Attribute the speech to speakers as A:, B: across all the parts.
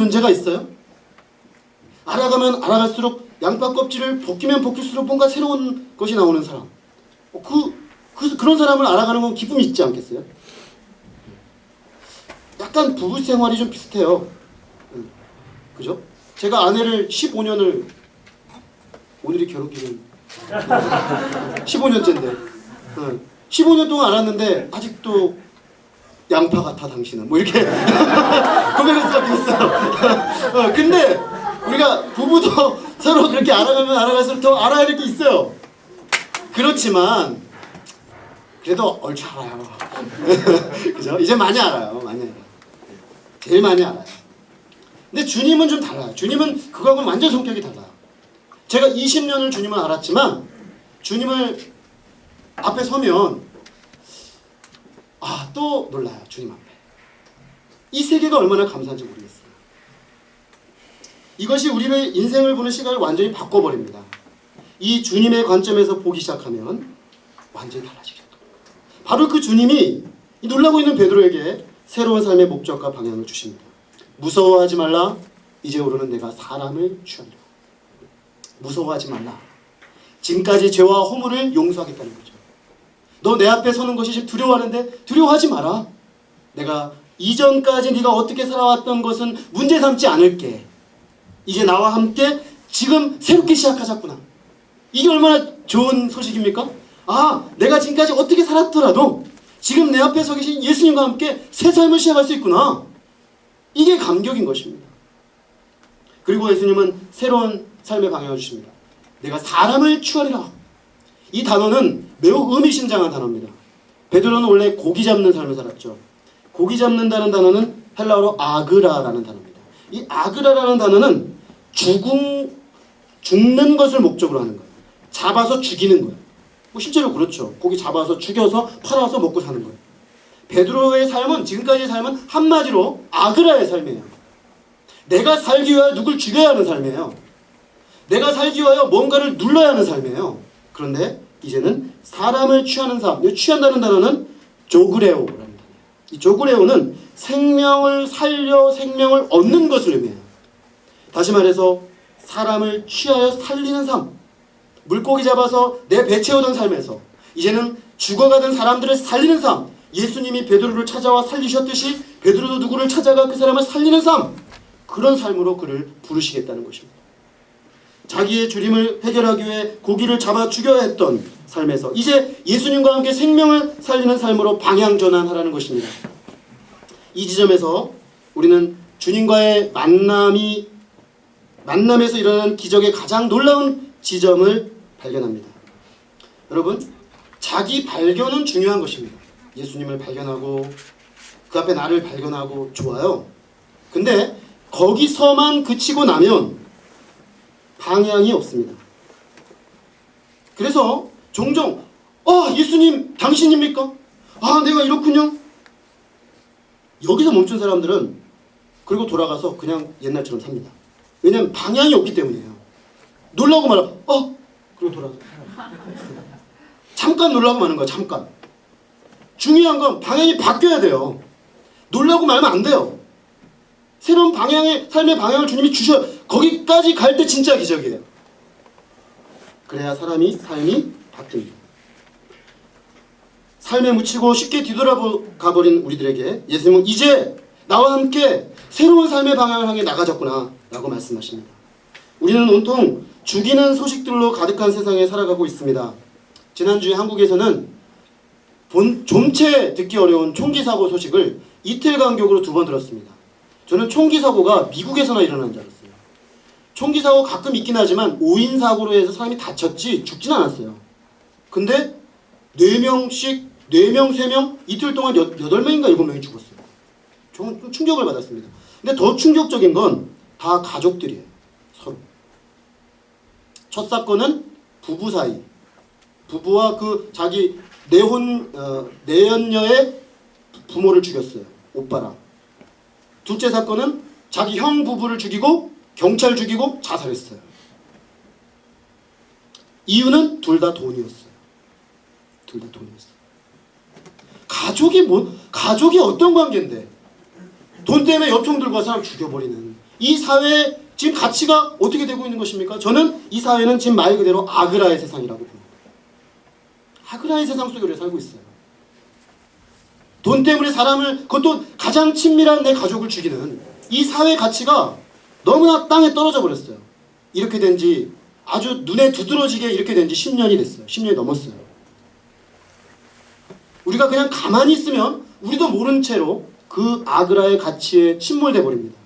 A: 존재가 있어요? 알아가면 알아갈수록 양파 껍질을 벗기면 벗길수록 뭔가 새로운 것이 나오는 사람. 어, 그, 그 그런 사람을 알아가는 건 기쁨이 있지 않겠어요? 약간 부부 생활이 좀 비슷해요. 음, 그죠? 제가 아내를 15년을 오늘이 결혼 기념 15년째인데 15년 동안 알았는데 아직도 양파 같아 당신은 뭐 이렇게 고백할 수밖에 없어요. 어, 근데 우리가 부부도 서로 그렇게 알아가면 알아갈수록 더 알아야 될 게 있어요. 그렇지만 그래도 얼추 알아요. 그죠? 이제 많이 알아요. 많이 알아요. 제일 많이 알아요. 근데 주님은 좀 달라요. 주님은 그거하고는 완전 성격이 달라요. 제가 20년을 주님을 알았지만 주님을 앞에 서면 아 또 놀라요. 주님 앞에. 이 세계가 얼마나 감사한지 모르겠어요. 이것이 우리의 인생을 보는 시각을 완전히 바꿔버립니다. 이 주님의 관점에서 보기 시작하면 완전히 달라지겠다. 바로 그 주님이 이 놀라고 있는 베드로에게 새로운 삶의 목적과 방향을 주십니다. 무서워하지 말라. 이제부로는 내가 사람을 취하리라. 무서워하지 말라. 지금까지 죄와 허물을 용서하겠다는 거죠. 너 내 앞에 서는 것이 두려워하는데 두려워하지 마라. 내가 이전까지 네가 어떻게 살아왔던 것은 문제 삼지 않을게. 이제 나와 함께 지금 새롭게 시작하자꾸나. 이게 얼마나 좋은 소식입니까? 아, 내가 지금까지 어떻게 살았더라도 지금 내 앞에 서 계신 예수님과 함께 새 삶을 시작할 수 있구나. 이게 감격인 것입니다. 그리고 예수님은 새로운 삶의 방향을 주십니다. 내가 사람을 취하리라. 이 단어는 매우 의미심장한 단어입니다. 베드로는 원래 고기 잡는 삶을 살았죠. 고기 잡는다는 단어는 헬라어로 아그라라는 단어입니다. 이 아그라라는 단어는 죽음 죽는 것을 목적으로 하는 거예요. 잡아서 죽이는 거예요. 뭐 실제로 그렇죠. 고기 잡아서 죽여서 팔아서 먹고 사는 거예요. 베드로의 삶은 지금까지의 삶은 한마디로 아그라의 삶이에요. 내가 살기 위하여 누굴 죽여야 하는 삶이에요. 내가 살기 위하여 뭔가를 눌러야 하는 삶이에요. 그런데 이제는 사람을 취하는 삶. 이 취한다는 단어는 조그레오라는 단어예요. 이 조그레오는 생명을 살려 생명을 얻는 것을 의미해요. 다시 말해서 사람을 취하여 살리는 삶. 물고기 잡아서 내 배 채우던 삶에서 이제는 죽어가던 사람들을 살리는 삶. 예수님이 베드로를 찾아와 살리셨듯이 베드로도 누구를 찾아가 그 사람을 살리는 삶. 그런 삶으로 그를 부르시겠다는 것입니다. 자기의 주림을 해결하기 위해 고기를 잡아 죽여야 했던 삶에서 이제 예수님과 함께 생명을 살리는 삶으로 방향 전환하라는 것입니다. 이 지점에서 우리는 주님과의 만남이 만남에서 일어나는 기적의 가장 놀라운 지점을 발견합니다. 여러분, 자기 발견은 중요한 것입니다. 예수님을 발견하고 그 앞에 나를 발견하고 좋아요. 근데 거기서만 그치고 나면 방향이 없습니다. 그래서 종종 아 예수님 당신입니까? 아 내가 이렇군요. 여기서 멈춘 사람들은 그리고 돌아가서 그냥 옛날처럼 삽니다. 왜냐하면 방향이 없기 때문이에요. 놀라고 말아 어 그리고 돌아가. 잠깐 놀라고 마는 거야 잠깐. 중요한 건 방향이 바뀌어야 돼요. 놀라고 말면 안 돼요. 새로운 방향의 삶의 방향을 주님이 주셔 거기까지 갈 때 진짜 기적이에요. 그래야 사람이 삶이 바뀝니다. 삶에 묻히고 쉽게 뒤돌아가 버린 우리들에게 예수님은 이제 나와 함께 새로운 삶의 방향을 향해 나가졌구나 라고 말씀하십니다. 우리는 온통 죽이는 소식들로 가득한 세상에 살아가고 있습니다. 지난주에 한국에서는 본, 좀채 듣기 어려운 총기 사고 소식을 이틀 간격으로 두 번 들었습니다. 저는 총기 사고가 미국에서나 일어나는 줄 알았어요. 총기 사고 가끔 있긴 하지만 5인 사고로 해서 사람이 다쳤지 죽진 않았어요. 근데 4명씩 4명, 3명 이틀 동안 8명인가 7명이 죽었어요. 저는 좀 충격을 받았습니다. 근데 더 충격적인 건 다 가족들이에요. 서로. 첫 사건은 부부 사이. 부부와 그 자기 내혼 어, 내연녀의 부모를 죽였어요. 오빠랑. 둘째 사건은 자기 형 부부를 죽이고 경찰 죽이고 자살했어요. 이유는 둘 다 돈이었어요. 둘 다 돈이었어요. 가족이 뭐 가족이 어떤 관계인데 돈 때문에 와 사람 죽여버리는 이 사회 지금 가치가 어떻게 되고 있는 것입니까? 저는 이 사회는 지금 말 그대로 아그라의 세상이라고 봅니다. 아그라의 세상 속에 살고 있어요. 돈 때문에 사람을 그것도 가장 친밀한 내 가족을 죽이는 이 사회 가치가 너무나 땅에 떨어져 버렸어요. 이렇게 된 지 아주 눈에 두드러지게 이렇게 된 지 10년이 됐어요. 10년이 넘었어요. 우리가 그냥 가만히 있으면 우리도 모른 채로 그 아그라의 가치에 침몰돼 버립니다.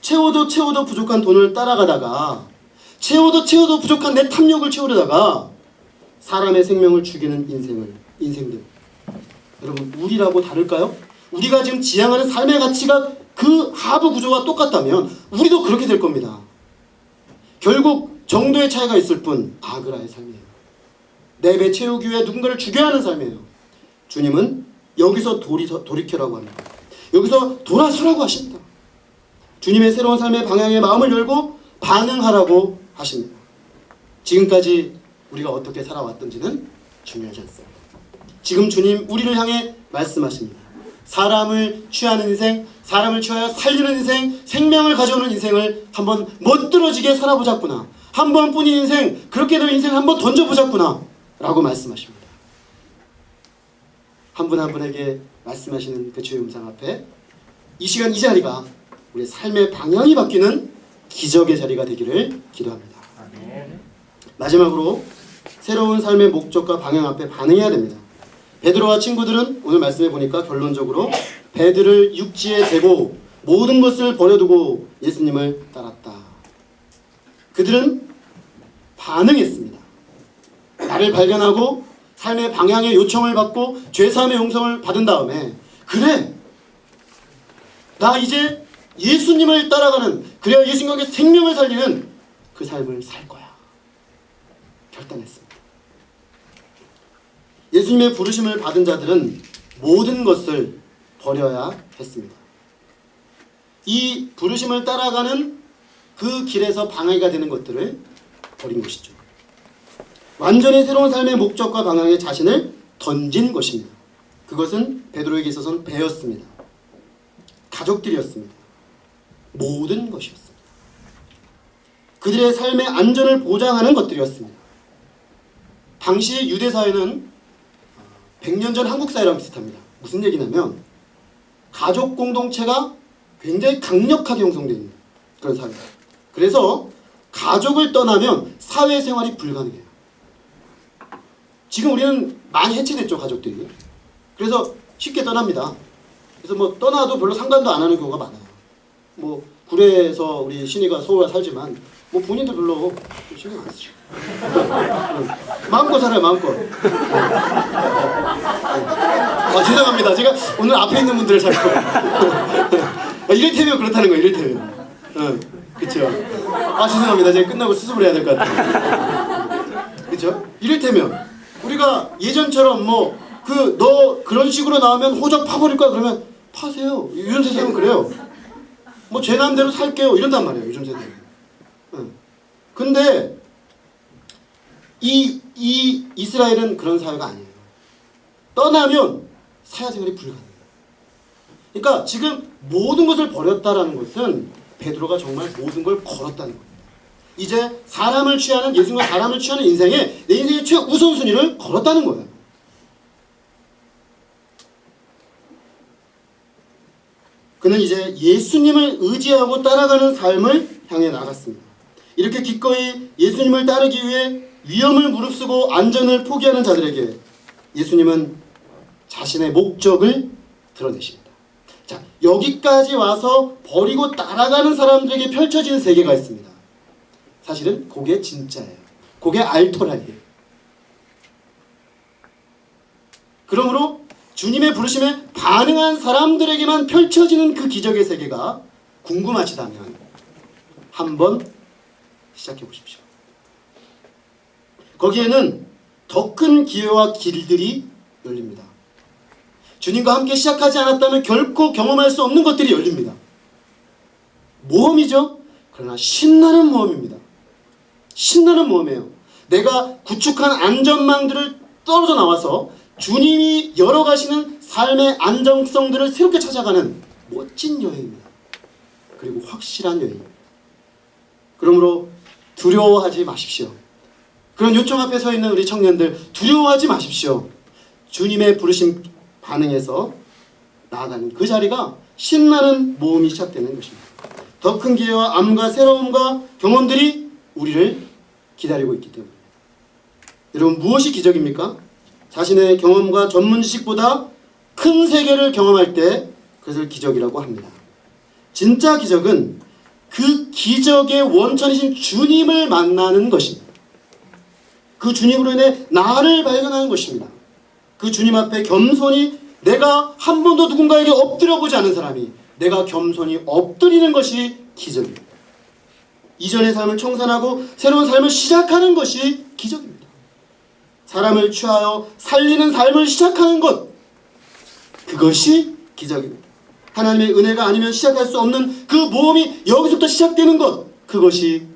A: 채워도 채워도 부족한 돈을 따라가다가 채워도 채워도 부족한 내 탐욕을 채우려다가 사람의 생명을 죽이는 인생을 인생들 여러분 우리라고 다를까요? 우리가 지금 지향하는 삶의 가치가 그 하부 구조와 똑같다면 우리도 그렇게 될 겁니다. 결국 정도의 차이가 있을 뿐 아그라의 삶이에요. 내 배 채우기 위해 누군가를 죽여야 하는 삶이에요. 주님은 여기서 돌이, 돌이켜라고 합니다. 여기서 돌아서라고 하십니다. 주님의 새로운 삶의 방향에 마음을 열고 반응하라고 하십니다. 지금까지 우리가 어떻게 살아왔던지는 중요하지 않습니다. 지금 주님 우리를 향해 말씀하십니다. 사람을 취하는 인생, 사람을 취하여 살리는 인생, 생명을 가져오는 인생을 한번 멋들어지게 살아보자꾸나. 한 번뿐인 인생, 그렇게 될 인생 한번 던져보자꾸나. 라고 말씀하십니다. 한 분한 분에게 말씀하시는 그 주의 음성 앞에 이 시간 이 자리가 우리의 삶의 방향이 바뀌는 기적의 자리가 되기를 기도합니다. 마지막으로 새로운 삶의 목적과 방향 앞에 반응해야 됩니다. 베드로와 친구들은 오늘 말씀해 보니까 결론적으로 배들을 육지에 대고 모든 것을 버려두고 예수님을 따랐다. 그들은 반응했습니다. 나를 발견하고 삶의 방향의 요청을 받고 죄사함의 용서를 받은 다음에 그래 나 이제 예수님을 따라가는 그래야 예수님과 생명을 살리는 그 삶을 살 거야 결단했습니다. 예수님의 부르심을 받은 자들은 모든 것을 버려야 했습니다. 이 부르심을 따라가는 그 길에서 방해가 되는 것들을 버린 것이죠. 완전히 새로운 삶의 목적과 방향에 자신을 던진 것입니다. 그것은 베드로에게 있어서는 배였습니다. 가족들이었습니다. 모든 것이었습니다. 그들의 삶의 안전을 보장하는 것들이었습니다. 당시 유대 사회는 100년 전 한국 사회랑 비슷합니다. 무슨 얘기냐면 가족 공동체가 굉장히 강력하게 형성되어 있는 그런 사회예요. 그래서 가족을 떠나면 사회생활이 불가능해요. 지금 우리는 많이 해체됐죠 가족들이. 그래서 쉽게 떠납니다. 그래서 뭐 떠나도 별로 상관도 안 하는 경우가 많아요. 뭐 구례에서 우리 신이가 서울에 살지만 뭐 본인도 별로 신경 안 쓰죠. 응. 마음껏 살아요 마음껏. 아 죄송합니다. 제가 오늘 앞에 있는 분들을 자꾸 이를테면 그렇다는 거예요. 이를테면. 응, 그렇죠. 아 죄송합니다. 제가 끝나고 수습을 해야 될 것 같아요. 그렇죠? 이를테면 우리가 예전처럼 뭐 그 너 그런 식으로 나오면 호적 파버릴 거야 그러면 파세요. 요즘 세상은 그래요. 뭐 제 마음대로 살게요 이런단 말이에요. 요즘 세대는. 응. 근데 이, 이 이스라엘은 그런 사회가 아니에요. 떠나면 사회생활이 불가능해요. 그러니까 지금 모든 것을 버렸다라는 것은 베드로가 정말 모든 걸 걸었다는 겁니다. 이제 사람을 취하는 예수님과 사람을 취하는 인생에 내 인생의 최우선순위를 걸었다는 거예요. 그는 이제 예수님을 의지하고 따라가는 삶을 향해 나갔습니다. 이렇게 기꺼이 예수님을 따르기 위해 위험을 무릅쓰고 안전을 포기하는 자들에게 예수님은 자신의 목적을 드러내십니다. 자, 여기까지 와서 버리고 따라가는 사람들에게 펼쳐지는 세계가 있습니다. 사실은 그게 진짜예요. 그게 알토라이에요. 그러므로 주님의 부르심에 반응한 사람들에게만 펼쳐지는 그 기적의 세계가 궁금하시다면 한번 시작해 보십시오. 거기에는 더 큰 기회와 길들이 열립니다. 주님과 함께 시작하지 않았다면 결코 경험할 수 없는 것들이 열립니다. 모험이죠. 그러나 신나는 모험입니다. 신나는 모험이에요. 내가 구축한 안전망들을 떨어져 나와서 주님이 열어가시는 삶의 안정성들을 새롭게 찾아가는 멋진 여행입니다. 그리고 확실한 여인. 그러므로 두려워하지 마십시오. 그런 요청 앞에 서 있는 우리 청년들 두려워하지 마십시오. 주님의 부르심 반응해서 나아가는 그 자리가 신나는 모험이 시작되는 것입니다. 더 큰 기회와 암과 새로움과 경험들이 우리를 기다리고 있기 때문에. 여러분 무엇이 기적입니까? 자신의 경험과 전문 지식보다 큰 세계를 경험할 때 그것을 기적이라고 합니다. 진짜 기적은 그 기적의 원천이신 주님을 만나는 것입니다. 그 주님으로 인해 나를 발견하는 것입니다. 그 주님 앞에 겸손히 내가 한 번도 누군가에게 엎드려 보지 않은 사람이 내가 겸손히 엎드리는 것이 기적입니다. 이전의 삶을 청산하고 새로운 삶을 시작하는 것이 기적입니다. 사람을 취하여 살리는 삶을 시작하는 것 그것이 기적입니다. 하나님의 은혜가 아니면 시작할 수 없는 그 모험이 여기서부터 시작되는 것 그것이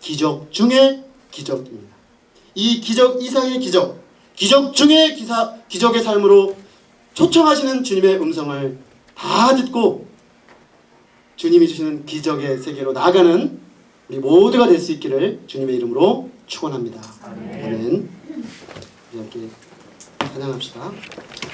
A: 기적 중의 기적입니다. 이 기적 이상의 기적, 기적 중의 기사, 기적의 삶으로 초청하시는 주님의 음성을 다 듣고 주님이 주시는 기적의 세계로 나아가는 우리 모두가 될 수 있기를 주님의 이름으로 축원합니다. 아멘. 우리 함께 찬양합시다.